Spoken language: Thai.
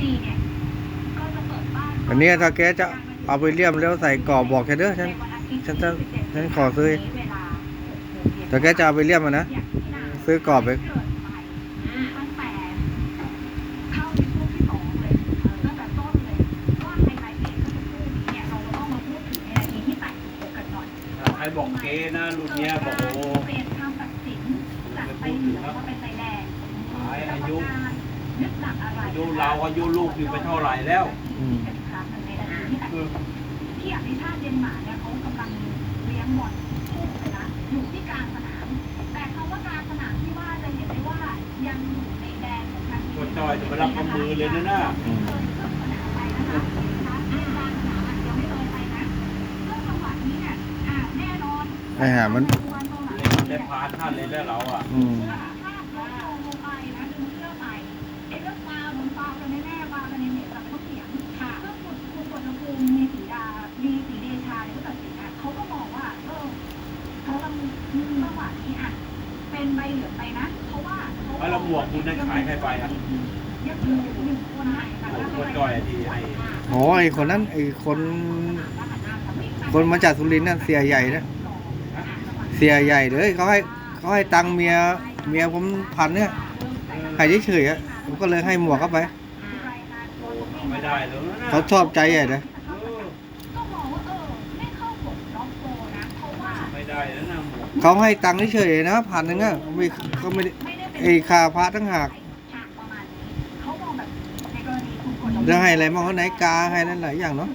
ปีเนี่ยก็จะเปิดบ้านอันเนี้ยถ้าแกจะเอาไปเลี่ยมแล้วใส่กรอบบอกแกเด้อฉัน ฉันจะฉันขอซื้อเวลาถ้าแกจะเอาไปเลี่ยมอะนะอย่างที่นาซื้อกรอบไปเกิดใหม่ตั้งแต่เข้าในช่วงที่สองเลยเออตั้งแต่ต้นเลยว่าในรายละเอียดของคู่นี้เนี่ยเราก็ต้องมาพูดถึงในรายละเอียดที่แตกต่างกันหน่อยใครบอกเกนะรุ่นเนี้ยบอก ยุเราอายุลูกอยู่ไปเท่าไหร่แล้วอืมเป็นครั้งหนึ่งในนาทีที่แตกเออที่อภิชาติเดนมาร์กเนี่ยเขากำลังเลี้ยงบอลคู่เลยนะอยู่ที่กลางสนาม แต่คำว่ากลางสนามที่ว่าจะเห็นได้ว่ายังอยู่ในแดนของทางทีมคนจอยจะไปรับกับมือเลยนะน่ะอืมเคยขึ้นสนามไปนะคะนะคะเล่นกลางสนามยังไม่เลยไปนะเรื่องจังหวะนี้เนี่ยอ่าแน่นอนไอ้ห่ามัน เล่นได้พานท่านเลยแล้วเราอะ อืม เป็นใบเหลืองไปนะ เพราะว่าเขาแล้วหมวกคุณได้ขายใครไปอะยังเหลืออยู่หนึ่งคนนะแต่ว่าคนจอยอะที่ให้อ๋อไอคนนั้นไอคน คนมาจากสุรินทร์นั่นเสียใหญ่นะเสียใหญ่เลยเขาให้เขาให้ตังค์เมียเมียผมพันเนี่ยให้เฉยๆอะผมก็เลยให้หมวกเข้าไป ไม่ได้เลยนะเขาชอบใจใหญ่เลย เขาให้ตังค์เฉยๆนะผ่านหนึงอะไม่เขาไม่ได้ไอ้คาพระตั้งหากจะให้อะไรบ้างเขาไหนกาให้นั่นหลายอย่างเนาะ